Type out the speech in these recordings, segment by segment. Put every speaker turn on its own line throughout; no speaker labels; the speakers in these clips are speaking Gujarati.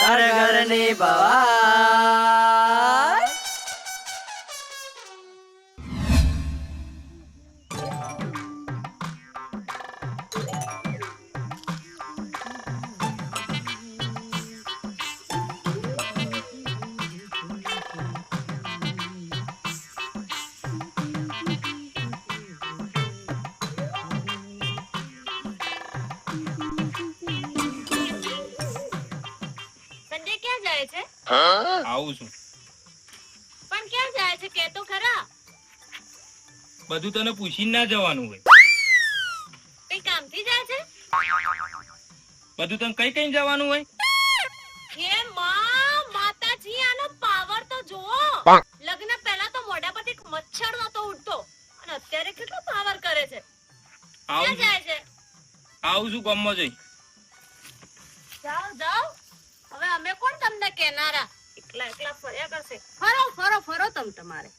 ઘર ઘરની ભવાઈ
આવું છું.
પણ ક્યાં જાય છે? કે તો ખરા.
બધું તને પૂછીને ના જવાનું હોય.
કઈ કામથી જાય છે?
બધું તને કઈ કઈ જવાનું હોય?
હે માં માતાજી આનો પાવર તો જુઓ. લગ્ન પહેલા તો મોઢા પરથી એક મચ્છર નતો ઉડતો. અને અત્યારે કેટલો પાવર કરે છે?
આવું
ક્યાં જાય છે?
આવું છું ગામમાં જઈ.
જાઓ જાઓ. તમને કેનારા. એકલા એકલા ફર્યા કરશે. ફરો ફરો ફરો તમ તમારે.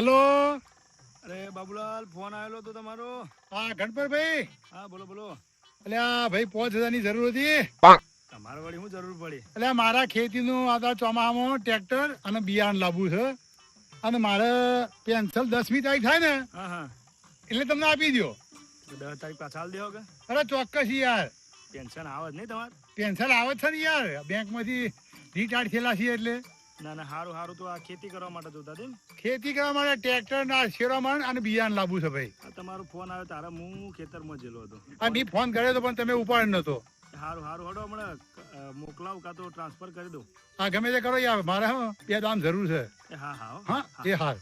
હેલો અરે બાબુલાલ ફોન આવેલો તો તમારો. હા ગણપતભાઈ. હા બોલો બોલો. એટલે આ ભાઈ પાંચ હજારની જરૂર હતી. તમારે વળી હું જરૂર પડી? એટલે મારા ખેતી નું આ ચોમાસામાં ટ્રેક્ટર અને બિયારણ લાવવું છે. અને મારે પેન્શન દસમી તારીખ થાય ને એટલે તમને આપી દો
દસ તારીખ પાછા દેવો કે?
અરે ચોક્કસ યાર.
પેન્શન આવે જ નહીં તમારે?
પેન્શન આવે છે ને યાર. બેંકમાંથી રિટાયર્ડ થયેલા છીએ એટલે.
ના ના સારું હારું. તો આ ખેતી કરવા માટે જોતા હતી
ખેતી કરવા માટે ટ્રેક્ટર ના શેરોમાં અને બિયારણ લાવવું છે ભાઈ.
આ તમારો ફોન આવ્યો તારા હું ખેતરમાં જેલો હતો.
આ બી ફોન કર્યો તો પણ તમે ઉપાડ નતો.
હારું સારું હડો હમણાં. મોકલાવ કા તો ટ્રાન્સફર કરી દઉં.
હા ગમે તે કરો યાર મારે બે દામ જરૂર છે.
હા હા. હા
એ હાલ.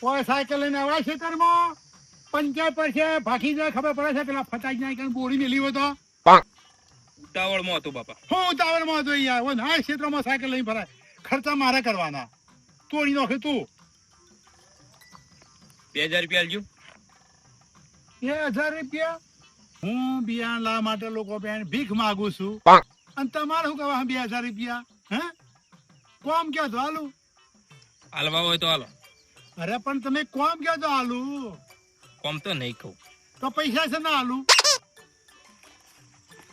કોઈ સાયકલ લઈને આવા ખેતરમાં પંચાયત પર છે ભાખી જાય ખબર પડે છે પેલા ફટાઈ જાય કે બોડી મેલી હોય તો?
ઉતાવળમાં હતો બાપા.
હું ઉતાવળમાં હતો યાર હું ના ક્ષેત્રમાં સાયકલ લઈને ફરાય ખર્ચા મારે કરવાના. તોડી નાખે તું.
બે હજાર રૂપિયા આલજો.
બે હજાર રૂપિયા? હું બિયાણ લાવવા માટે લોકો બેન ભીખ માંગુ છું. અને તમારે શું કહેવા બે હજાર રૂપિયા? હે? કોમ ક્યાં તો હાલું.
હાલવા હોય તો હાલો.
અરે પણ તમે કોમ કહો તો આલુ?
કોમ તો નહીં કહું.
તો પૈસા છે ના આલુ?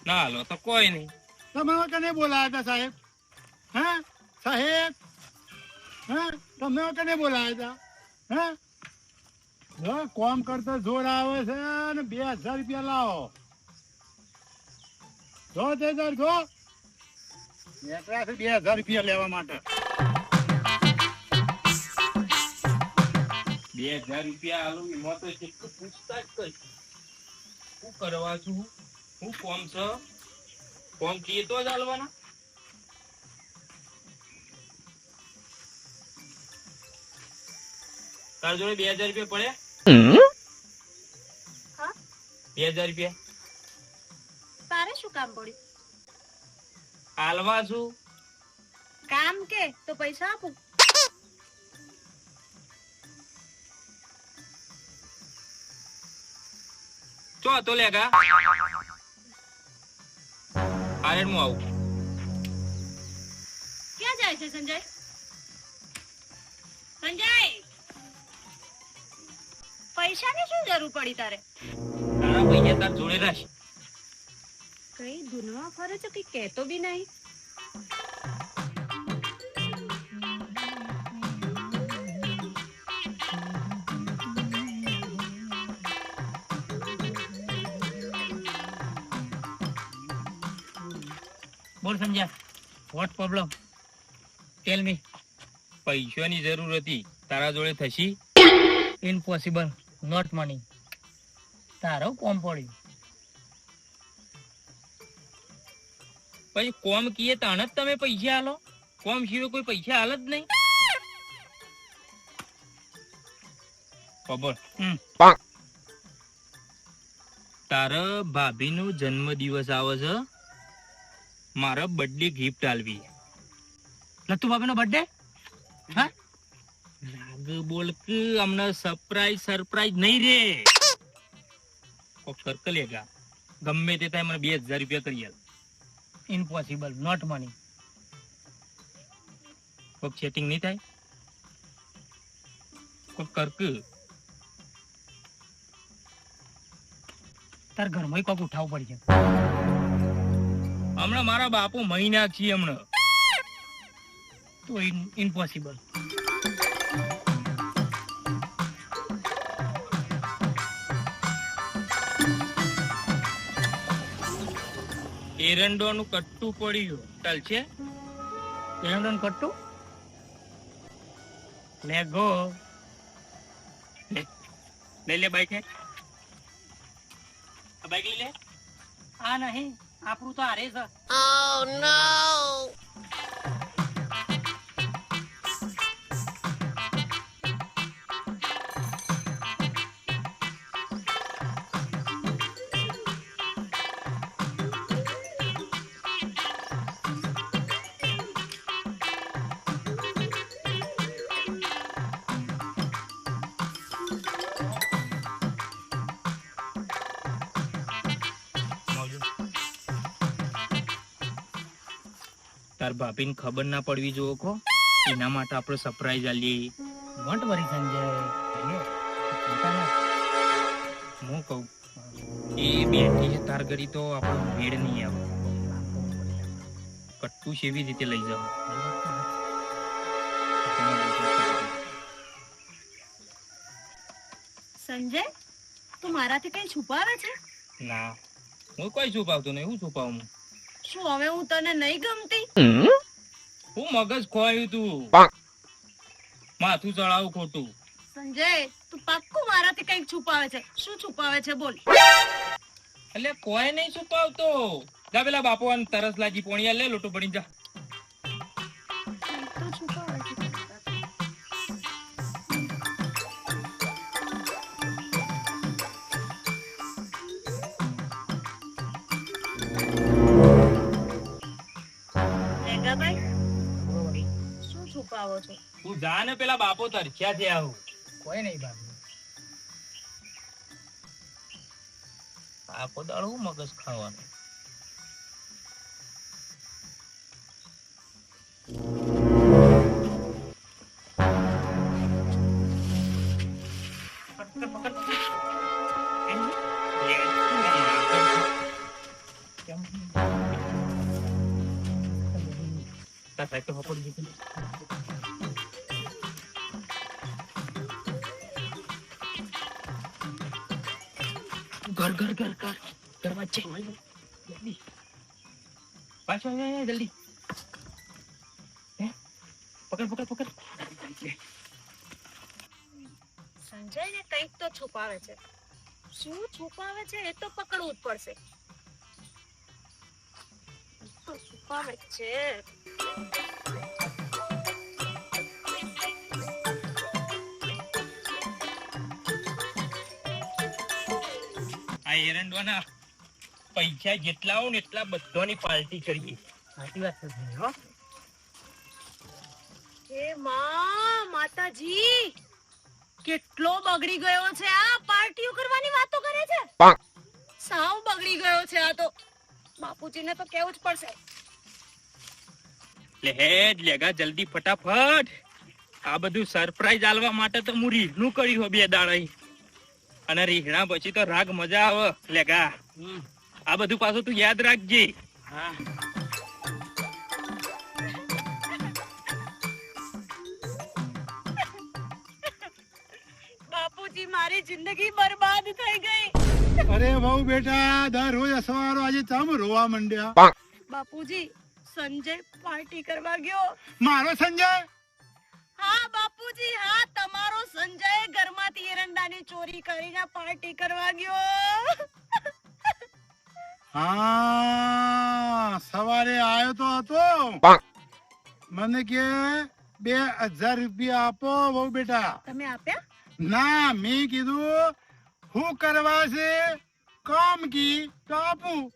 ના આલો તો કોઈ નહીં.
તમે કને બોલાયા હતા સાહેબ? હે? સાહેબ? હે? તમે કને બોલાયા હતા? હે? જો કોમ કરતો જોર આવે છે ને બે હજાર રૂપિયા લાવો. જો તે જો. બે હજાર રૂપિયા લેવા માટે.
બે હજાર રૂપિયા આલું એમાં તો કેટલું પૂછતા જ કઈ. શું કરવા છું? હું કોમ છે? કોમ કીએ તો જ આલવાના. તાર જોડે બે હજાર રૂપિયા પડ્યા?
હા?
બે હજાર રૂપિયા.
તારે શું કામ પડ્યું?
આલવા છું.
કામ કે? તો પૈસા આપું?
તો લેગા હારે હું આવું?
ક્યાં જાય છે સંજય? સંજય! પૈસાની શું જરૂર પડી તારે?
તારા પૈસા તાર જોડે રાખ.
કઈ ધૂનમાં ફરે છે કઈ કહેતો બી નહીં?
બોલ સમજ્યા વોટ પ્રોબ્લેમ ટેલ મી
પૈસાની જરૂર હતી. તારા જોડે થશી?
ઇમ્પોસિબલ નોટ મની તારો કોમ પડ્યું.
પછી કોમ કીએ તાણ જ તમે પૈસા આલો. કોમ સિવાય કોઈ પૈસા હાલ જ નહીં. ખબર?
ભાભી
તારા ભાભીનો જન્મ દિવસ આવે છે. મારા બર્થડે ગિફ્ટ આલવી.
લત્તુ બાબીનો બર્થડે
રાગ બોલ કે અમને સરપ્રાઈઝ સરપ્રાઈઝ નહીં રે. કોક કર કે લેગા ગમે તે થાય મને બે હજાર રૂપિયા કરી આલ.
ઇમ્પોસિબલ નોટ મની
કોક ચેટિંગ નહીં થાય? કોક કર કે
તાર ઘરમાં કોક ઉઠાવવું પડશે
હમણાં મારા બાપુ મહિના છીએ હમણાં.
તો ઇમ્પોસિબલ
એરંડો નું કટ્ટું પડ્યું. ચાલશે
એરંડન કટ્ટું? લે ગો.
લે. લે બાઈક બાઈક લે.
આ નહીં. આપણું તો હારે છે
તાર ભાભીને ખબર ના પડવી જોવો કો. એના માટે આપણે સરપ્રાઈઝ આલીએ.
Won't worry Sanjay.
હું કહું એ બેટી તાર ઘડી તો આપણો મેળ નહીં આવે. કટ્ટુ સેવી રીતે લઈ જાવ
સંજય તું મારાથી કઈ છુપાવે છે?
ના હું કોઈ છુપાવતો નહીં. હું છુપાવું?
શું હવે હું તને નહીં ગમતી?
હું મગજ ખોવાયું તું. માથું ચડાવું ખોટું.
સંજય તું પાક્કું મારાથી કંઈક છુપાવે છે. શું છુપાવે છે બોલ.
એટલે કોઈ નહીં છુપાવતો. જા પેલા બાપુ તરસ લાગી પોણિયા લે લોટો પડી જા.
તો છુપાવે છે.
તું જા ને પેલા બાપો તરખ્યા છે આવું.
કોઈ નહીં બાબુ
આખો દાળ હું મગજ ખાવાનું? Tá, તો હપડ દીધું. ઘર ઘર ઘર ઘર ઘર વચ્ચે જલ્દી પાછો પકડ
સંજય ને કંઈક તો છુપાવે છે. શું છુપાવે છે એ તો પકડવું જ પડશે. તો છુપાવે છે.
એરંડવાના પૈસા જેટલા હોય ને એટલા બધાની પાર્ટી કરીએ.
સાચી વાત છે હો.
એ માં માતાજી કેટલો બગડી ગયો છે આ પાર્ટીઓ કરવાની વાતો કરે છે? સાવ બગડી ગયો છે આ તો. બાપુજીને તો કેવું જ પડશે.
લેજ લેગા જલ્દી ફટાફટ. આ બધું સરપ્રાઈઝ આલવા માટે તો હું રીહનું કર્યું હો બે દાડા અને રીહણા પછી તો રાગ મજા આવે. લેગા. આ બધું પાછું તું યાદ રાખજે.
હા.
બાપુજી મારી જિંદગી બરબાદ થઈ ગઈ.
અરે બહુ બેટા દર રોજ સવારો આજે ચમ રોવા મંડ્યા?
બાપુજી સંજય પાર્ટી કરવા ગયો.
મારો સંજય?
એરંડાની ચોરી કરીને પાર્ટી કરવા ગયો.
હા સવારે આવ્યો તો હતો. મને કે બે હજાર રૂપિયા આપો બહુ બેટા.
તમે આપ્યા?
ના મેં કીધું હું કરવા છે કોમ કી તો આપું.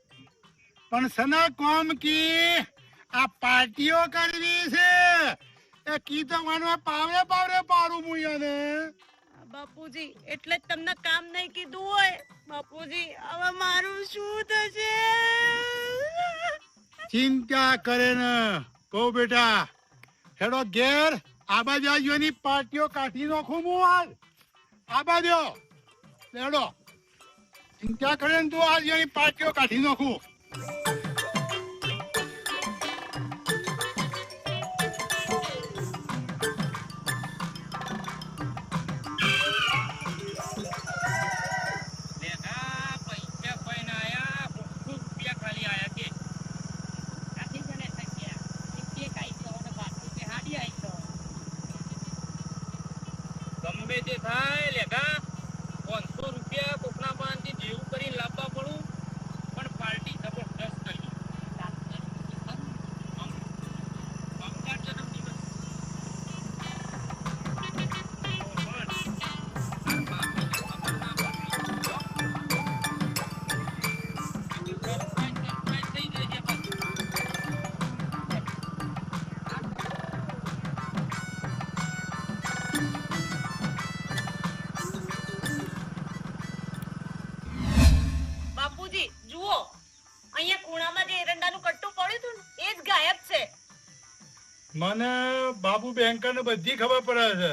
પણ સના કોમ કી આ પાર્ટીઓ કરવી છે. એ કી તો માનવા પાવરે પાવરે પારું હું યાને
બાપુજી, એટલે જ તમને કામ નહીં કીધું હોય. બાપુજી, હવે મારું શું થશે?
ચિંતા કરે ને. કહું બેટા, હેડો ઘેર. આબાજાજીઓની પાર્ટીઓ કાઢી નાખું હું હાલ. આબાજો હેડો. ચિંતા કરે ને તું આજ એની પાર્ટીઓ કાઢી નાખું.
બાપુજી જુઓ. અહીંયા ખૂણામાં જે એરંડાનું કટ્ટું પડ્યું હતું ને એ જ ગાયબ છે.
મને બાબુ બેંકર ને બધી ખબર પડે છે.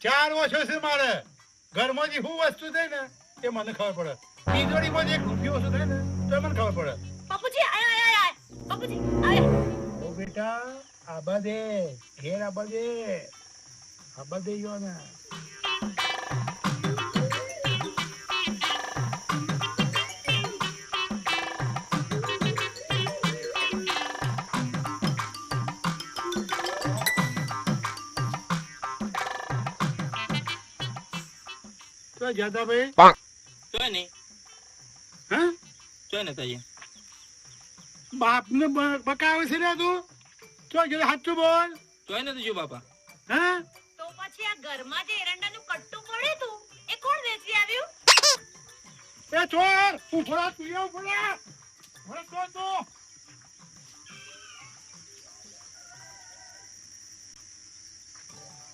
ચાર વર્ષો છે મારે. ઘરમાંથી શું વસ્તુ થઈ ને એ મને ખબર પડે. તિજોરીમાં એક રૂપિયો વસ્તુ થઈ ને તો મને ખબર પડે.
બાપુજી આય આય આય બાપુજી આય.
ઓ બેટા આબા દે ઘેર આબા દે આબા દે યો ને. જતા ભાઈ હા?
ને
બકાવે છે ને તું? તો કીધું સાચું બોલ.
ચોય નથી જો બાપા.
હા?
તો પછી આ ઘરમાં જે એરંડાનું કટ્ટું પડ્યું હતું એ કોણ વેચી આવ્યું?
એ ચોર ઉફળા તું ઉફળા ઉફળા તો તો.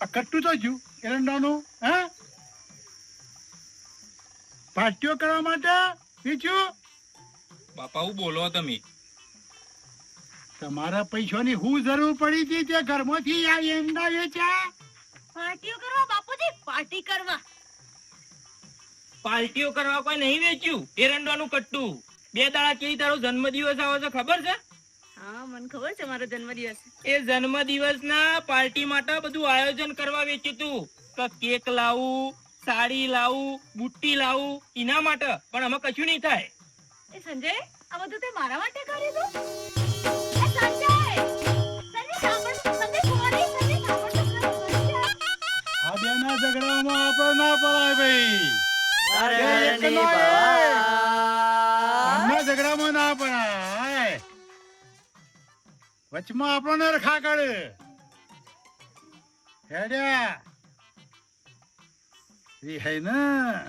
આ કટ્ટું તો જ્યું એરંડાનું હા? પાર્ટીઓ કરવા માટે? પીછું?
બાપા હું બોલો તમે.
તમારા પૈસાની હું જરૂર પડી હતી તે ઘરમાંથી આ એંડા વેચ્યા?
પાર્ટીઓ કરવા બાપુજી? પાર્ટી કરવા.
પાર્ટીઓ કરવા કોઈ નહીં વેચ્યું? એરંડાનું કટ્ટું. બે દાડા કેવી તારો જન્મદિવસ આવે છે ખબર છે?
હા મને ખબર છે મારો જન્મદિવસ.
એ જન્મદિવસના પાર્ટી માટે બધું આયોજન કરવા વેચ્યું તું. કે કેક લાવું સાડી લાવું બુટ્ટી લાવું એના માટે. પણ આમાં કશું નહીં થાય.
એ સંજય આ બધું તે મારા માટે
કરી બેના ઝઘડામાં આપણે ના પડાય ભાઈ. એક નો ઝઘડામાં ના પડાય. વચમાં આપણને રખા કરે હેડ્યા. એ હે ને